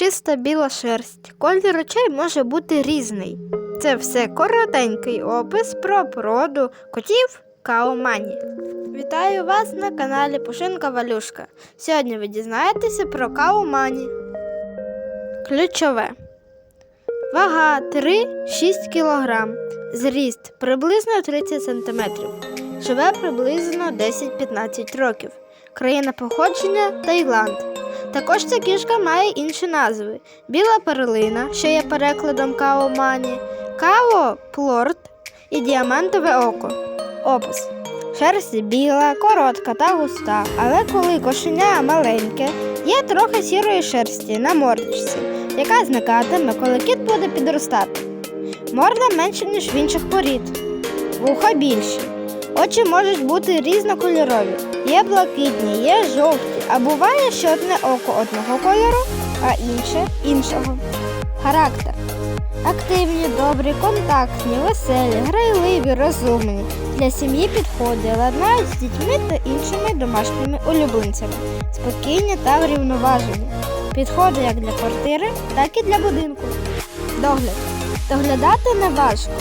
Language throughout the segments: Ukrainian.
чиста біла шерсть. Колір очей може бути різний. Це все коротенький опис про породу котів Каомані. Вітаю вас на каналі Пушинка Валюшка. Сьогодні ви дізнаєтеся про Каомані. Ключове. Вага 3-6 кг. Зріст приблизно 30 см. Живе приблизно 10-15 років. Країна походження Таїланд. Також ця кішка має інші назви: біла перлина, що є перекладом каомані, као плорт і діамантове око. Опис. Шерсть біла, коротка та густа, але коли кошеня маленьке, є трохи сірої шерсті на мордочці, яка зникатиме, коли кіт буде підростати. Морда менша, ніж в інших порід, вуха більші. Очі можуть бути різнокольорові. Є блакитні, є жовті, а буває, що одне око одного кольору, а інше іншого. Характер. Активні, добрі, контактні, веселі, грайливі, розумні. Для сім'ї підходить, ладнають з дітьми та іншими домашніми улюбленцями. Спокійні та врівноважені. Підходить як для квартири, так і для будинку. Догляд. Доглядати не важко,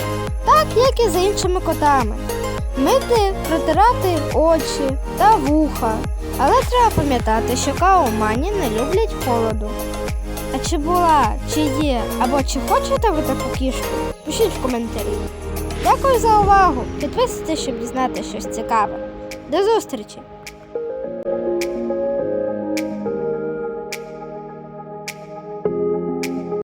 так як і за іншими котами. Мити, протирати очі та вуха. Але треба пам'ятати, що каомані не люблять холоду. А чи була, чи є, або чи хочете ви таку кішку? Пишіть в коментарі. Дякую за увагу! Підписуйтесь, щоб дізнати щось цікаве. До зустрічі!